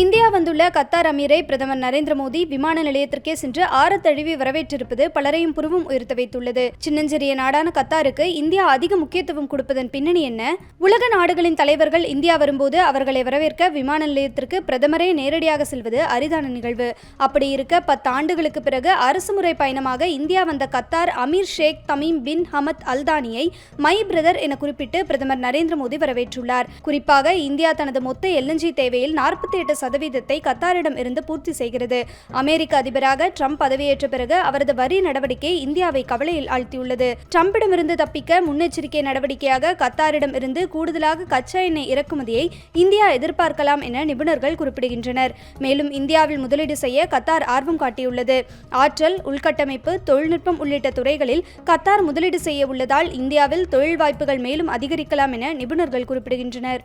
India வந்துள்ள Qatar அமீரை பிரதமர் நரேந்திர மோடி விமான நிலையத்திற்கே சென்று ஆற தழுவி வரவேற்றிருப்பது பலரையும் புருவம் உயர்த்த வைத்துள்ளது. சின்னஞ்சிறிய நாடான கத்தாருக்கு இந்தியா அதிக முக்கியத்துவம் கொடுப்பதன் பின்னணி என்ன? உலக நாடுகளின் தலைவர்கள் இந்தியா வரும்போது அவர்களை வரவேற்க விமான நிலையத்திற்கு பிரதமரே நேரடியாக செல்வது அரிதான நிகழ்வு. அப்படி இருக்க பத்தாண்டுகளுக்கு பிறகு அரசுமுறை பயணமாக இந்தியா வந்த Qatar Amir Sheikh Tamim bin Hamad அல்தானியை my brother என குறிப்பிட்டு பிரதமர் நரேந்திர மோடி வரவேற்றுள்ளார். குறிப்பாக இந்தியா தனது மொத்த எல்என்ஜி தேவையில் நாற்பத்தி எட்டு சதவீதத்தை கத்தாரிடம் இருந்து பூர்த்தி செய்கிறது. அமெரிக்க அதிபராக ட்ரம்ப் பதவியேற்ற பிறகு அவரது வரி நடவடிக்கை இந்தியாவை கவலையில் ஆழ்த்தியுள்ளது. ட்ரம்பிடமிருந்து தப்பிக்க முன்னெச்சரிக்கை நடவடிக்கையாக கத்தாரிடம் இருந்து கூடுதலாக கச்சா எண்ணெய் இறக்குமதியை இந்தியா எதிர்பார்க்கலாம் என நிபுணர்கள் குறிப்பிடுகின்றனர். மேலும் இந்தியாவில் முதலீடு செய்ய கத்தார் ஆர்வம் காட்டியுள்ளது. ஆற்றல் உள்கட்டமைப்பு தொழில்நுட்பம் உள்ளிட்ட துறைகளில் கத்தார் முதலீடு செய்ய உள்ளதால் இந்தியாவில் தொழில் வாய்ப்புகள் மேலும் அதிகரிக்கலாம் என நிபுணர்கள் குறிப்பிடுகின்றனர்.